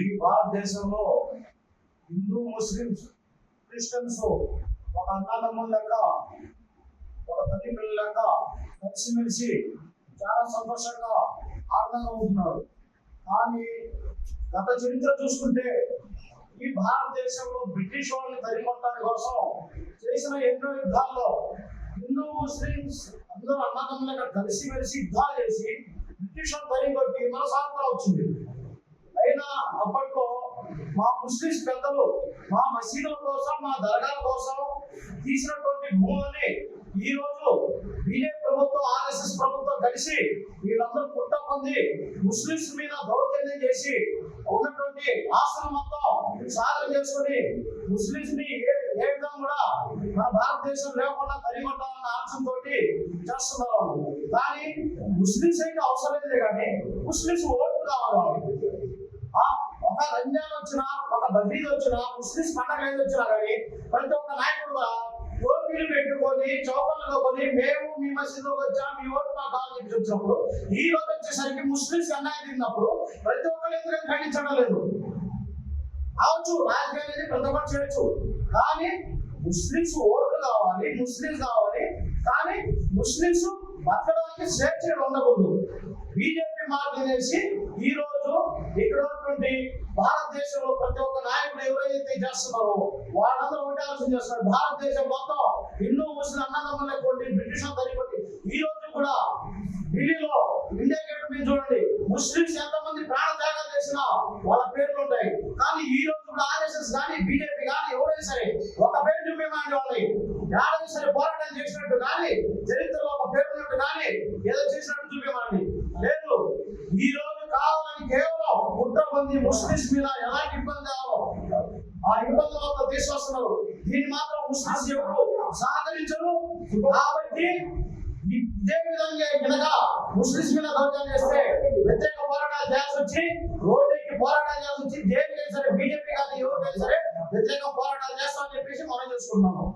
ఈ భారతదేశంలో Hindu Muslims Christians ఒక అన్నదమ్ముల లెక్క ఒక తల్లిపిల్లల లెక్క కలిసిమెలిసి చాలా సంతోషంగా ఆనందంగా ఉంటున్నారు. కానీ గత చరిత్ర చూసుకుంటే ఈ భారతదేశంలో బ్రిటిష్ వాళ్ళని తరిమొట్టడానికి కోసం చేసిన ఎన్నో యుద్ధాల్లో హిందూ ముస్లిమ్స్ అందరూ అన్నదమ్ములుగా కలిసిమెలిసి యుద్ధాలు చేసి బ్రిటిష్ వాళ్ళు తరిగొట్టి మన సాధన వచ్చింది. అప్పట్లో మా ముస్లిమ్స్ పెద్దలు మా మసీదుల కోసం మా దర్గాల కోసం తీసినటువంటి భూములని ఈ రోజు బీజేపీ ప్రభుత్వం ఆర్ఎస్ఎస్ ప్రభుత్వం కలిసి వీళ్ళందరూ పుట్ట పొంది ముస్లిమ్స్ మీద దౌర్జన్యం చేసి ఉన్నటువంటి ఆస్తులు మొత్తం సాధన చేసుకుని ముస్లిమ్స్ని ఏ విధంగా కూడా మన భారతదేశం లేకుండా తరిగొట్టాలన్న ఆలోచనతో చేస్తున్నారు. కానీ ముస్లిమ్స్ అయితే అవసరం లేదు కానీ ముస్లిమ్స్ ఓట్లు కావాలి ఒక రంజాన్ వచ్చినా ఒక బద్రీద్ వచ్చినా ముస్లిమ్స్ పండగ ఏది వచ్చినా కానీ ప్రతి ఒక్క నాయకుడు కూడా టోపీలు పెట్టుకొని చౌకలు కొని మేము మీ మసీదులోకి వచ్చాం మీ ఓటు మా కాలం చెప్పి వచ్చినప్పుడు ఈ రోజు వచ్చేసరికి ముస్లిమ్స్ అన్యాయం తిన్నప్పుడు ప్రతి ఒక్కరు ఎందుకు ఖండించడం లేదు. కావచ్చు రాజకీయం అనేది ప్రతి ఒక్కరు చేయొచ్చు. కానీ ముస్లిమ్స్ ఓట్లు కావాలి ముస్లిమ్స్ కావాలి. కానీ ముస్లిమ్స్ బతకడానికి స్వేచ్ఛ ఉండకూడదు. బీజేపీ మార్గం చేసి ఈ రోజు ఇక్కడ ఉన్నటువంటి ఏదైతే చేస్తున్నారో వాళ్ళందరూ ఒకటే ఆలోచన చేస్తున్నారు. భారతదేశం మొత్తం హిందూ ముస్లిం అన్నదమ్ములు కొన్ని బ్రిటిష్ తరిపట్టి ఈ రోజు కూడా ఢిల్లీలో ఇండియా గేట్ మీద చూడండి ముస్లింస్ ఎంతమంది ప్రాణ త్యాగాలు చేసినా వాళ్ళ పేర్లు ఉంటాయి. కానీ ఈ రోజు కూడా ఆర్ఎస్ఎస్ కానీ బీజేపీ కానీ ఎవరైనా సరే ఒక పేరు చూపించండి వాళ్ళని ఎవరైనా సరే పోరాటం చేసినట్టు కానీ చరిత్రలో ఒక పేరు ఉన్నట్టు కానీ ఏదో చేసినట్టు చూపించమండి లేదు ఈ రోజు కావాలని కేవలం కుట్ర ముస్లిమ్స్ ముస్లింస్ మీద ఎలాంటి ఇబ్బంది కావాలో ఆ ఇబ్బందుల మాత్రం తీసుకొస్తున్నారు దీన్ని మాత్రం ముస్లింస్ ఎవరు సహకరించరు కాబట్టి ఇదే విధంగా కనుక ముస్లింస్ మీద దౌర్జన్యం చేస్తే వ్యతిరేక పోరాటాలు చేయాల్సి వచ్చి రోడ్డుకి పోరాటాలు చేయాల్సి వచ్చి దేనికైనా సరే బీజేపీ కానీ ఎవరికైనా సరే వ్యతిరేక పోరాటాలు చేస్తామని చెప్పేసి మనం చేసుకుంటున్నాము